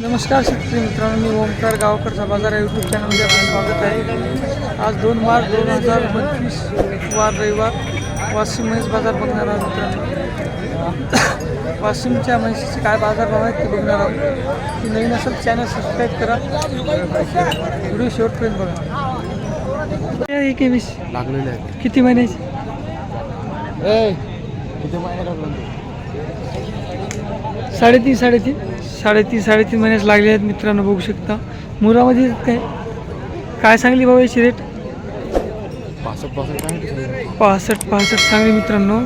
नमस्कार शेतकरी मित्रांनो मी ओमकार गावकरचा बाजार या यूट्यूब चॅनलमध्ये आपलं स्वागत आहे. आज दोन मार्च दोन हजार पंचवीस वार रविवार वाशिम म्हैस बाजार बघणार आहोत मित्रांनो. वाशिमच्या म्हैसीचे काय बाजारभाव आहेत ते बघणार आहोत. ती नवीन असेल चॅनल सबस्क्राईब करा. व्हिडिओ शेवटपर्यंत बघा. एक वीस लागलेले किती महिन्याची? ए किती महिने लागले? साडेतीन साडेतीन. साडेतीन साडेतीन महिन्याच लागले आहेत मित्रांनो बघू शकता. मुरामध्ये काय काय सांगली बाबा याची रेट पासष्ट पासष्ट पासष्ट पासष्ट सांगली मित्रांनो.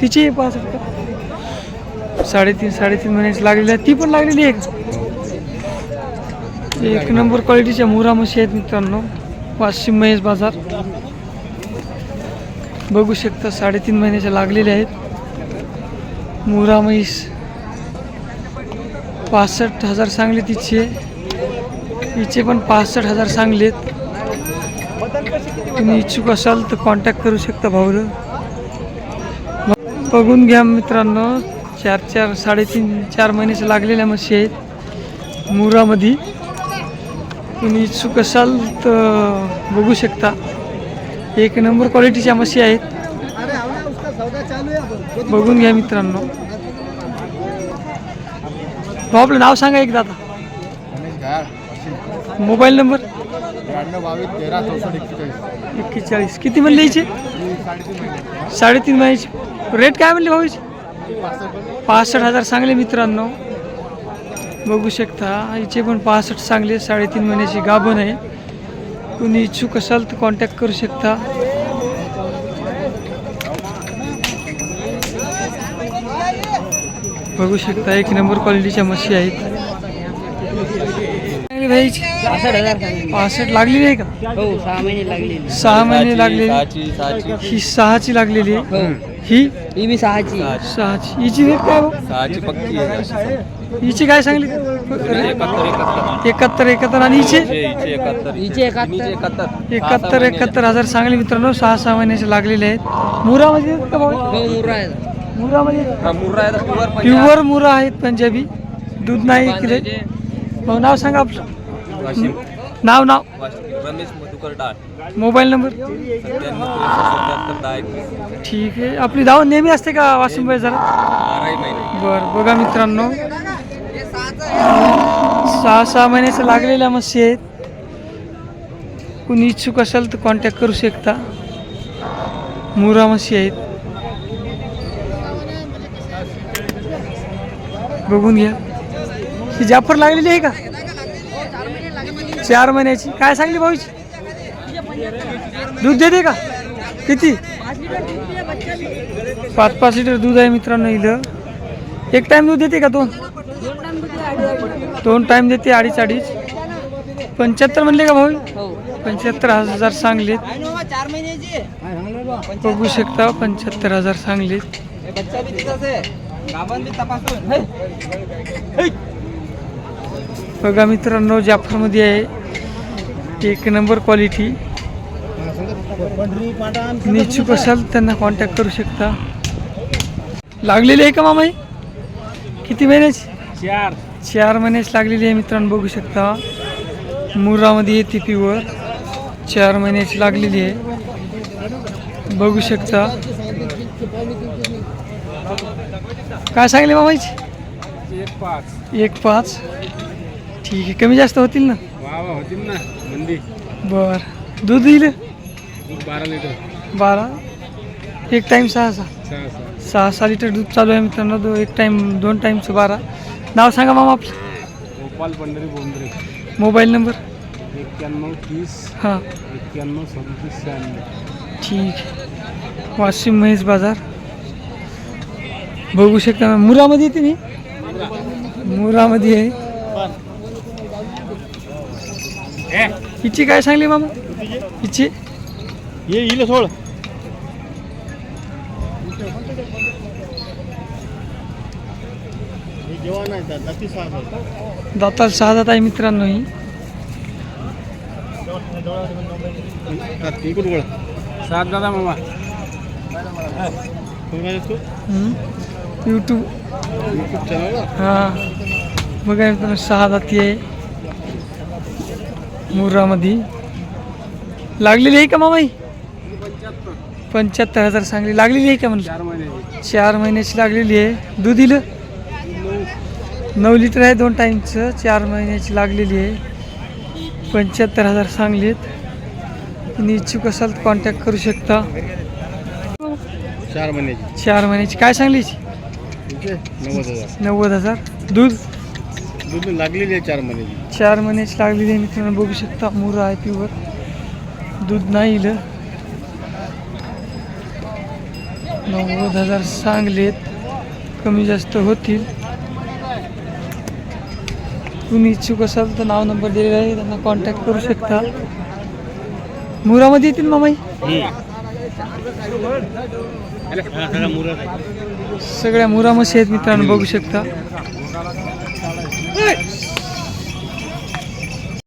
तिची आहे पासष्ट का? साडेतीन साडेतीन महिन्याची लागलेली आहे ती पण लागलेली आहे? एक नंबर क्वालिटीच्या मुरा म्हशी आहेत मित्रांनो. वाशिम महेश बाजार. बघू शकता साडेतीन महिन्याच्या लागलेल्या आहेत. मुरा म्हैस पासष्ट हजार सांगले तिचे तिचे पण पासष्ट हजार सांगलेत. तुम्ही इच्छुक असाल तर कॉन्टॅक्ट करू शकता भाऊला. बघून घ्या मित्रांनो चार चार साडेतीन चार महिन्याच्या लागलेल्या म्हशी आहेत मुरामध्ये तुम्ही इच्छुक असाल तर बघू शकता. एक नंबर क्वालिटीच्या म्हशी आहेत. बघून घ्या मित्रांनो. भाऊ आपलं नाव सांगा एकदा आता. Mobile number? एक्केचाळीस. किती म्हणले याचे साडेतीन महिने साडेतीन महिन्याची रेट काय म्हणले भाऊ याचे पासष्ट पासष्ट हजार सांगले मित्रांनो. बघू शकता हिचे पण पासष्ट सांगले साडेतीन महिन्याची गाभण आहे. कुणी इच्छुक असाल तर कॉन्टॅक्ट करू शकता. बघू शकता एक नंबर क्वालिटीच्या म्हशी आहेत. पासष्ट लागलेली आहे का? हो सहा महिने लागलेली. सहा महिने लागलेली. सहाची सहाची. ही सहाची लागलेली आहे. हो. ही? ही बी सहाची. सहाची. हिची रेट काय भाऊ सहाची पक्की आहे. हिची काय सांगली? एकाहत्तर एकाहत्तर. आणि हिचे? एकाहत्तर. एकाहत्तर. हजार सांगले मित्रांनो. सहा सहा महिन्याचे लागलेले आहेत. मुरामध्ये आहेत का भाऊ? हो मुर्रा आहे प्युअर प्युअर मुरा आहेत पंजाबी. दूध नाही इकडे. भाऊ नाव सांगा आपलं. नाव नाव. रमेश मधुकर डाळ. Mobile number? ठीक आहे. आपली धावण नेहमी असते का वाशिम बाई जरा बरं बघा मित्रांनो. सहा सहा महिन्याच्या लागलेल्या म्हशी आहेत. कुणी इच्छुक असेल तर कॉन्टॅक्ट करू शकता. मुरा म्हशी आहेत. बघून घ्या. ही जाफर लागलेली आहे का? चार महिन्याची. काय सांगली भाऊची दूध देते का? किती? पाच पाच लिटर दूध आहे मित्रांनो इथं. एक टाइम दूध देते का दोन? दोन टाइम देते अडीच अडीच. पंच्याहत्तर म्हणले का भाऊ? पंच्याहत्तर हजार सांगले बघू शकता पंच्याहत्तर हजार सांगले बघा मित्रांनो जाफरमध्ये आहे. एक नंबर क्वालिटी निश्चित असाल त्यांना कॉन्टॅक्ट करू शकता. लागलेली आहे का मामा ही किती महिन्याची? चार. चार महिन्याची लागलेली आहे मित्रांनो बघू शकता. मुरामध्ये येते प्युअर चार महिन्याची लागलेली आहे. बघू शकता. काय सांगले मामाची एक पाच. एक पाच. ठीक आहे कमी जास्त होतील ना? वा वा होतील ना मंदी. बर. दूध येईल बारा लिटर. बारा. एक टाईम सहा सहा. सहा सहा. सहा सहा लिटर दूध चालू आहे मित्रांनो. दो एक टाईम दोन टाईमचं बारा. नाव सांगा मामा आपलं. गोपाल पंढरी बोंद्रे. Mobile number? एक्क्याण्णव तीस. हां. एक्क्याण्णव सदतीस शहाण्णव. ठीक. आहे वाशिम महेश बाजार. बघू शकता. मुरामध्ये येते मी मुरामध्ये आहे. हिची काय सांगली मामा? हिची ये येईल सोड. दाताल सहा दात आहे मित्रांनो ही. सात दादा मामा. यूट्यूब हां. बघा मित्रांनो सहा जाती आहे. मुरामध्ये लागलेली आहे का मामाई? पंच्याहत्तर हजार सांगली. लागलेली आहे का म्हणलं? चार महिन्याची. चार महिन्याची लागलेली आहे. दूध दिलं? नऊ लिटर आहे दोन टाईमचं चार महिन्याची लागलेली आहे. पंच्याहत्तर हजार सांगलीत. तुम्ही इच्छुक असाल तर कॉन्टॅक्ट करू शकता. चार महिन्याची चार महिन्याची. काय तुमचे नव्वद हजार. नव्वद हजार. दूध? दूध लागलेली आहे चार महिन्याची. चार महिन्याची लागलेली आहे मित्रांनो. बघू शकता मुरा आहे प्युअर. दूध नाही इलं नव्वद हजार सांगलेत. कमी जास्त होतील. तुम्ही इच्छुक असाल तर नाव नंबर दिलेला आहे. त्यांना कॉन्टॅक्ट करू शकता. मुरामध्ये येतील मामाई? सगळ्या मुरा मशी आहेत मित्रांनो बघू शकता.